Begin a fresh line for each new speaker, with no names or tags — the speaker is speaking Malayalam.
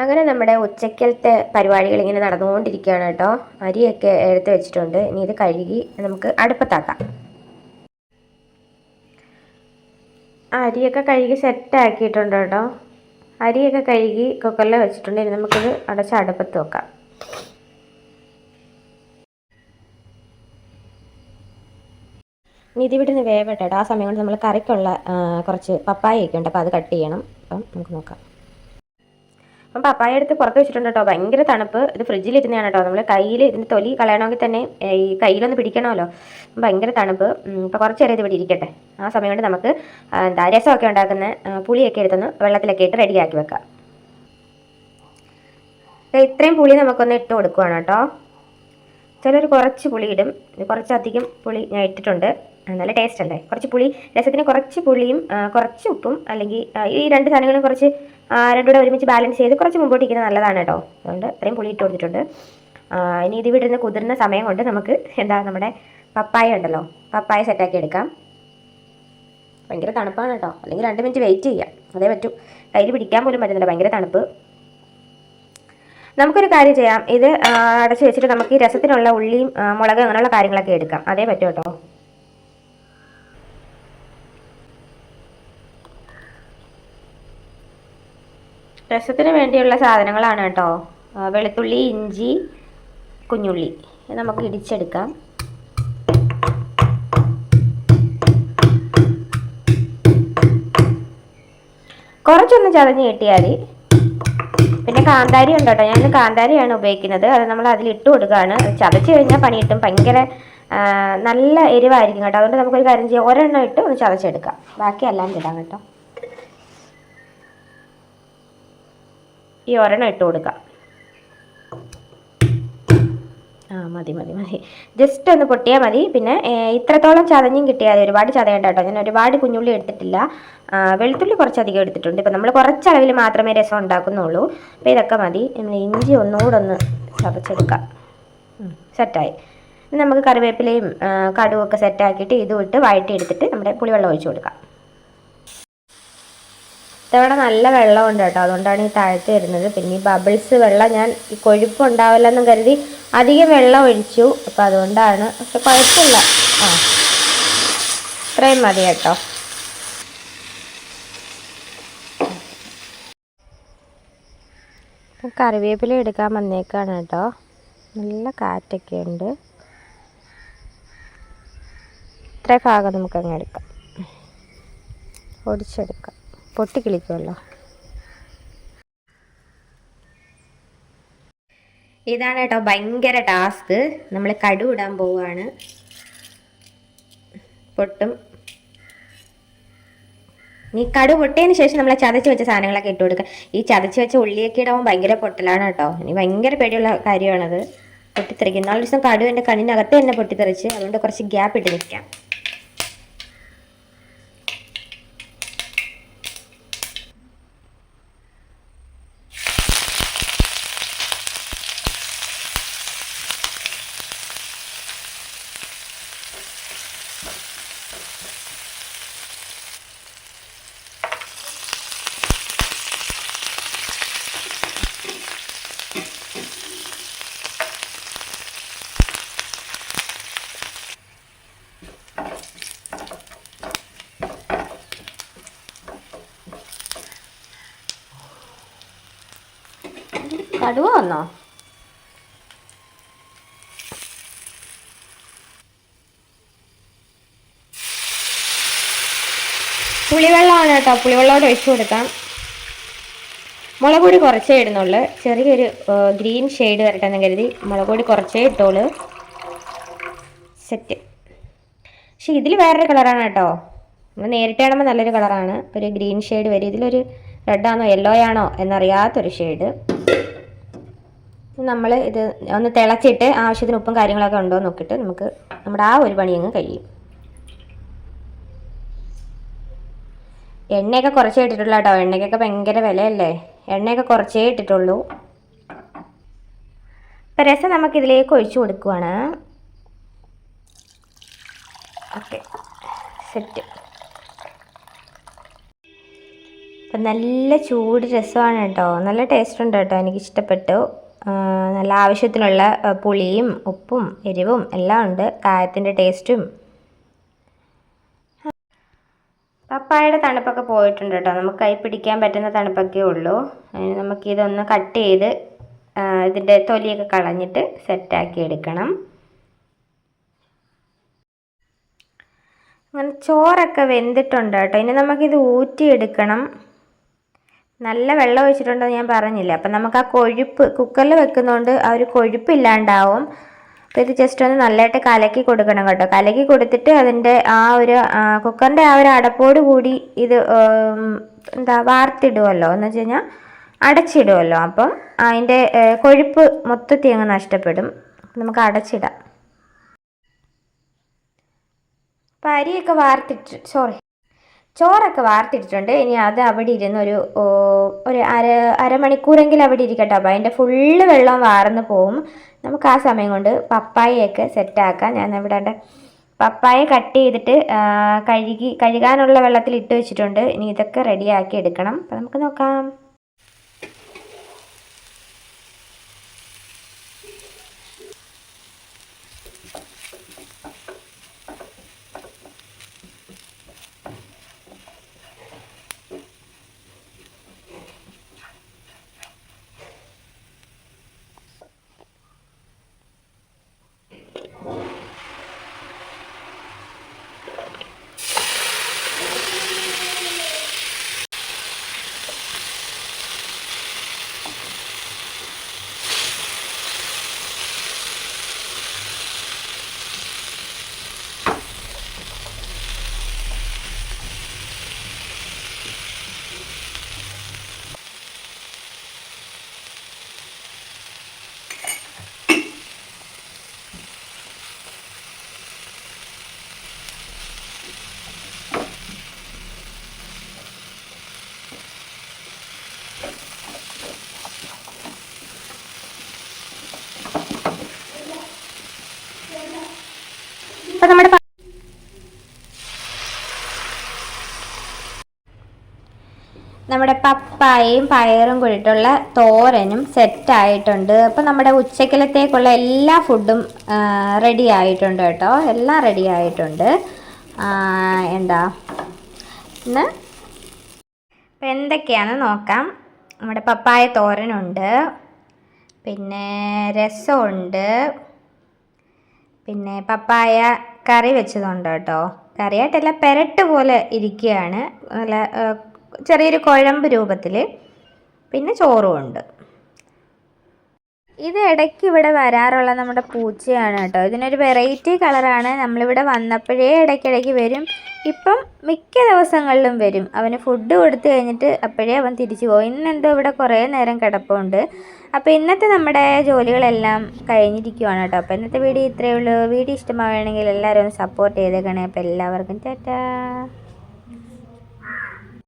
അങ്ങനെ നമ്മുടെ ഉച്ചക്കലത്തെ പരിപാടികൾ ഇങ്ങനെ നടന്നുകൊണ്ടിരിക്കുകയാണ് കേട്ടോ. അരിയൊക്കെ എടുത്ത് വെച്ചിട്ടുണ്ട്. ഇനി ഇത് കഴുകി നമുക്ക് അടുപ്പത്താക്കാം. അരിയൊക്കെ കഴുകി സെറ്റ് ആക്കിയിട്ടുണ്ട് കേട്ടോ. അരിയൊക്കെ കഴുകി കുക്കറിൽ വെച്ചിട്ടുണ്ട്. ഇനി നമുക്കിത് അടച്ച് അടുപ്പത്ത് വെക്കാം. ഇനി ഇതിവിടെ നിന്ന് വേവട്ടെ ആ സമയം കൊണ്ട് നമ്മൾ കറിക്കുള്ള കുറച്ച് പപ്പായ ഒക്കെ ഉണ്ട്. അപ്പോൾ അത് കട്ട് ചെയ്യണം. അപ്പം നമുക്ക് നോക്കാം. അപ്പം പപ്പായ എടുത്ത് പുറത്ത് വെച്ചിട്ടുണ്ട് കേട്ടോ. ഭയങ്കര തണുപ്പ്. ഇത് ഫ്രിഡ്ജിൽ ഇരുന്നതാണ് കേട്ടോ. നമ്മൾ കയ്യിൽ ഇതിന്റെ തൊലി കളയണമെങ്കിൽ തന്നെ ഈ കയ്യിലൊന്ന് പിടിക്കണമല്ലോ. ഭയങ്കര തണുപ്പ്. ഇപ്പോൾ കുറച്ച് നേരം ഇത് ഇവിടെ ഇരിക്കട്ടെ. ആ സമയം കൊണ്ട് നമുക്ക് എന്താ രസമൊക്കെ ഉണ്ടാക്കുന്ന പുളിയൊക്കെ എടുത്തൊന്ന് വെള്ളത്തിലൊക്കെ ഇട്ട് റെഡിയാക്കി വെക്കാം. ഇത്രയും പുളി നമുക്കൊന്ന് ഇട്ട് കൊടുക്കുവാണ് കേട്ടോ. ചിലർ കുറച്ച് പുളി ഇടും. കുറച്ചധികം പുളി ഞാൻ ഇട്ടിട്ടുണ്ട്. നല്ല ടേസ്റ്റ് അല്ലേ? കുറച്ച് പുളി രസത്തിന് കുറച്ച് പുളിയും കുറച്ച് ഉപ്പും അല്ലെങ്കിൽ ഈ രണ്ട് സാധനങ്ങളും കുറച്ച് രണ്ടുകൂടെ രണ്ടും കൂടെ ഒരുമിച്ച് ബാലൻസ് ചെയ്ത് കുറച്ച് മുമ്പോട്ട് ഇരിക്കുന്നത് നല്ലതാണ് കേട്ടോ. അതുകൊണ്ട് ഇത്രയും പുളി ഇട്ട് കൊടുത്തിട്ടുണ്ട്. ഇനി ഇത് വിടുന്ന കുതിർന്ന സമയം കൊണ്ട് നമുക്ക് എന്താ നമ്മുടെ പപ്പായ ഉണ്ടല്ലോ പപ്പായ സെറ്റാക്കി എടുക്കാം. ഭയങ്കര തണുപ്പാണ് കേട്ടോ. അല്ലെങ്കിൽ രണ്ട് മിനിറ്റ് വെയിറ്റ് ചെയ്യാം. അതേ പറ്റൂ. കയ്യിൽ പിടിക്കാൻ പോലും പറ്റുന്നില്ല. ഭയങ്കര തണുപ്പ്. നമുക്കൊരു കാര്യം ചെയ്യാം. ഇത് അടച്ചു വെച്ചിട്ട് നമുക്ക് ഈ രസത്തിനുള്ള ഉള്ളിയും മുളക് അങ്ങനെയുള്ള കാര്യങ്ങളൊക്കെ എടുക്കാം. അതേ പറ്റൂ കേട്ടോ. രസത്തിന് വേണ്ടിയുള്ള സാധനങ്ങളാണ് കേട്ടോ. വെളുത്തുള്ളി ഇഞ്ചി കുഞ്ഞുള്ളി. നമുക്ക് ഇടിച്ചെടുക്കാം. കുറച്ചൊന്ന് ചതഞ്ഞ് കിട്ടിയാൽ പിന്നെ കാന്താരി ഉണ്ട് കേട്ടോ. ഞാൻ കാന്താരിയാണ് ഉപയോഗിക്കുന്നത്. അത് നമ്മൾ അതിൽ ഇട്ട് കൊടുക്കുകയാണ്. ചതച്ച് കഴിഞ്ഞാൽ പണി കിട്ടും. ഭയങ്കര നല്ല എരിവായിരിക്കും കേട്ടോ. അതുകൊണ്ട് നമുക്കൊരു കാര്യം ചെയ്യാം. ഒരെണ്ണം ഇട്ട് ഒന്ന് ചതച്ചെടുക്കാം. ബാക്കി എല്ലാം ഇടാം കേട്ടോ. ഈ ഒരെണ്ണം ഇട്ട് കൊടുക്കാം. ആ മതി മതി മതി. ജസ്റ്റ് ഒന്ന് പൊട്ടിയാൽ മതി. പിന്നെ ഇത്രത്തോളം ചതഞ്ഞും കിട്ടിയാൽ മതി. ഒരുപാട് ചതയേണ്ട കേട്ടോ. ഞാൻ ഒരുപാട് കുഞ്ഞുള്ളി എടുത്തിട്ടില്ല. വെളുത്തുള്ളി കുറച്ചധികം എടുത്തിട്ടുണ്ട്. ഇപ്പം നമ്മൾ കുറച്ച് അളവിൽ മാത്രമേ രസം ഉണ്ടാക്കുന്നുള്ളൂ. അപ്പോൾ ഇതൊക്കെ മതി. നമ്മൾ ഇഞ്ചി ഒന്നുകൂടെ ഒന്ന് ചതച്ചെടുക്കാം. സെറ്റായി. നമുക്ക് കറിവേപ്പിലയും കടുവൊക്കെ സെറ്റാക്കിയിട്ട് ഇതും ഇട്ട് വഴറ്റി എടുത്തിട്ട് നമ്മുടെ പുളിവെള്ളം ഒഴിച്ചു കൊടുക്കാം. ഇതവിടെ നല്ല വെള്ളമുണ്ട് കേട്ടോ. അതുകൊണ്ടാണ് ഈ താഴത്ത് വരുന്നത്. പിന്നെ ഈ ബബിൾസ് വെള്ളം ഞാൻ ഈ കൊഴുപ്പ് ഉണ്ടാവില്ലെന്നും കരുതി അധികം വെള്ളം ഒഴിച്ചു. അപ്പോൾ അതുകൊണ്ടാണ്. പക്ഷെ കുഴപ്പമില്ല. ആ. ഇത്രയും മതി കേട്ടോ. കറിവേപ്പില എടുക്കാൻ വന്നേക്കാണ് കേട്ടോ. നല്ല കാറ്റൊക്കെ ഉണ്ട്. ഇത്ര ഭാഗം നമുക്കങ്ങ് എടുക്കാം. ഒടിച്ചെടുക്കാം പൊട്ടിക്കിളിക്കുമല്ലോ ഇതാണ് കേട്ടോ ഭയങ്കര ടാസ്ക്. നമ്മൾ കടു ഇടാൻ പോവുകയാണ് പൊട്ടും. ഈ കടു പൊട്ടിയതിന് ശേഷം നമ്മൾ ചതച്ച് വെച്ച സാധനങ്ങളൊക്കെ ഇട്ട് കൊടുക്കുക ഈ ചതച്ച് വെച്ച ഉള്ളിയൊക്കെ ഇടാവുമ്പോൾ ഭയങ്കര പൊട്ടലാണ് കേട്ടോ. ഇനി ഭയങ്കര പേടിയുള്ള കാര്യമാണത്. പൊട്ടിത്തെറിക്കും. നാല് ദിവസം കടു എന്റെ കണ്ണിനകത്ത് തന്നെ പൊട്ടിത്തെറിച്ച് അതുകൊണ്ട് കുറച്ച് ഗ്യാപ്പ് ഇട്ട് നിൽക്കാം കടുവ വന്നോ? പുളിവെള്ളമാണ് കേട്ടോ. പുളിവെള്ളമോട് ഒഴിച്ചു കൊടുക്കാം. മുളക് പൊടി കുറച്ചേ ഇടുന്നുള്ളൂ. ചെറിയൊരു ഗ്രീൻ ഷെയ്ഡ് വരട്ടെന്ന് കരുതി മുളക് പൊടി കുറച്ചേ ഇട്ടോളൂ. സെറ്റ്. പക്ഷെ ഇതിൽ വേറൊരു കളറാണ് കേട്ടോ. നമ്മൾ നേരിട്ട് കാണുമ്പോൾ നല്ലൊരു കളറാണ്. ഒരു ഗ്രീൻ ഷെയ്ഡ് വരും. ഇതിലൊരു റെഡാണോ യെല്ലോ ആണോ എന്നറിയാത്തൊരു ഷെയ്ഡ്. നമ്മൾ ഇത് ഒന്ന് തിളച്ചിട്ട് ആവശ്യത്തിന് ഉപ്പും കാര്യങ്ങളൊക്കെ ഉണ്ടോ എന്ന് നോക്കിയിട്ട് നമുക്ക് നമ്മുടെ ആ ഒരു പണിയങ്ങ് കഴിയും. എണ്ണയൊക്കെ കുറച്ചേ ഇട്ടിട്ടുള്ളൂ കേട്ടോ. എണ്ണയ്ക്കൊക്കെ ഭയങ്കര വിലയല്ലേ? എണ്ണയൊക്കെ കുറച്ചേ ഇട്ടിട്ടുള്ളൂ. ഇപ്പം രസം നമുക്കിതിലേക്ക് ഒഴിച്ചു കൊടുക്കുവാണ്. ഓക്കെ. സെറ്റ്. അപ്പം നല്ല ചൂട് രസമാണ് കേട്ടോ. നല്ല ടേസ്റ്റ് ഉണ്ട് കേട്ടോ. എനിക്ക് ഇഷ്ടപ്പെട്ടു നല്ല ആവശ്യത്തിനുള്ള പുളിയും ഉപ്പും എരിവും എല്ലാം ഉണ്ട്. കായത്തിന്റെ ടേസ്റ്റും പപ്പായയുടെ തണുപ്പൊക്കെ പോയിട്ടുണ്ട് കേട്ടോ. നമുക്ക് കൈ പിടിക്കാൻ പറ്റുന്ന തണുപ്പൊക്കെ ഉള്ളൂ. അതിന് നമുക്കിതൊന്ന് കട്ട് ചെയ്ത് ഇതിന്റെ തൊലിയൊക്കെ കളഞ്ഞിട്ട് സെറ്റാക്കി എടുക്കണം. അങ്ങനെ ചോറൊക്കെ വെന്തിട്ടുണ്ട് കേട്ടോ. ഇനി നമുക്കിത് ഊറ്റിയെടുക്കണം. നല്ല വെള്ളം ഒഴിച്ചിട്ടുണ്ടെന്ന് ഞാൻ പറഞ്ഞില്ല. അപ്പം നമുക്ക് ആ കൊഴുപ്പ് കുക്കറിൽ വെക്കുന്നതുകൊണ്ട് ആ ഒരു കൊഴുപ്പ് ഇല്ലാണ്ടാവും അപ്പോൾ ഇത് ജസ്റ്റ് ഒന്ന് നല്ലതായിട്ട് കലക്കി കൊടുക്കണം കേട്ടോ. കലക്കി കൊടുത്തിട്ട് അതിന്റെ ആ ഒരു കുക്കറിന്റെ ആ ഒരു അടപ്പോട് കൂടി ഇത് എന്താ വാർത്തിടുമല്ലോ എന്ന് വെച്ച് കഴിഞ്ഞാൽ അടച്ചിടുമല്ലോ അപ്പം അതിന്റെ കൊഴുപ്പ് മൊത്തത്തിൽ അങ്ങ് നഷ്ടപ്പെടും. നമുക്ക് അടച്ചിടാം. അപ്പം അരിയൊക്കെ വാർത്തിട്ട് സോറി ചോറൊക്കെ വാർത്തിട്ടിട്ടുണ്ട്. ഇനി അത് അവിടെ ഇരുന്ന് ഒരു ഒരു അര അരമണിക്കൂറെങ്കിലും അവിടെ ഇരിക്കട്ടെ അപ്പോൾ അതിന്റെ ഫുള്ള് വെള്ളം വാർന്ന് പോവും. നമുക്ക് ആ സമയം കൊണ്ട് പപ്പായയൊക്കെ സെറ്റാക്കാം. ഞാൻ ഇവിടെ പപ്പായ കട്ട് ചെയ്തിട്ട് കഴുകി കഴുകാനുള്ള വെള്ളത്തിൽ ഇട്ട് വെച്ചിട്ടുണ്ട്. ഇനി ഇതൊക്കെ റെഡിയാക്കി എടുക്കണം. അപ്പോൾ നമുക്ക് നോക്കാം. നമ്മുടെ പപ്പായയും പയറും കൂടിയിട്ടുള്ള തോരനും സെറ്റായിട്ടുണ്ട് അപ്പോൾ നമ്മുടെ ഉച്ചക്കലത്തേക്കുള്ള എല്ലാ ഫുഡും റെഡി ആയിട്ടുണ്ട് കേട്ടോ. എല്ലാം റെഡി ആയിട്ടുണ്ട്. എന്താ? ഇന്ന് ഇപ്പം എന്തൊക്കെയാണെന്ന് നോക്കാം. നമ്മുടെ പപ്പായ തോരനുണ്ട്. പിന്നെ രസമുണ്ട്. പിന്നെ പപ്പായ കറി വെച്ചതുണ്ട് കേട്ടോ. കറിയായിട്ടല്ല പെരട്ട് പോലെ ഇരിക്കുകയാണ്. നല്ല ചെറിയൊരു കുഴമ്പ് രൂപത്തിൽ പിന്നെ ചോറും ഉണ്ട്. ഇത് ഇടയ്ക്ക് ഇവിടെ വരാറുള്ള നമ്മുടെ പൂച്ചയാണ് കേട്ടോ. ഇതിനൊരു വെറൈറ്റി കളറാണ്. നമ്മളിവിടെ വന്നപ്പോഴേ ഇടയ്ക്കിടയ്ക്ക് വരും. ഇപ്പം മിക്ക ദിവസങ്ങളിലും വരും. അവന് ഫുഡ് കൊടുത്തു കഴിഞ്ഞിട്ട് അപ്പോഴേ അവൻ തിരിച്ചു പോകും. ഇന്നെന്തോ ഇവിടെ കുറേ നേരം കിടപ്പുണ്ട്. അപ്പോൾ ഇന്നത്തെ നമ്മുടെ ജോലികളെല്ലാം കഴിഞ്ഞിരിക്കുവാണ് കേട്ടോ. അപ്പോൾ ഇന്നത്തെ വീഡിയോ ഇത്രയേ ഉള്ളൂ. വീഡിയോ ഇഷ്ടമാവുകയാണെങ്കിൽ എല്ലാവരും ഒന്ന് സപ്പോർട്ട് ചെയ്തേക്കണേ. അപ്പോൾ എല്ലാവർക്കും ടാറ്റാ.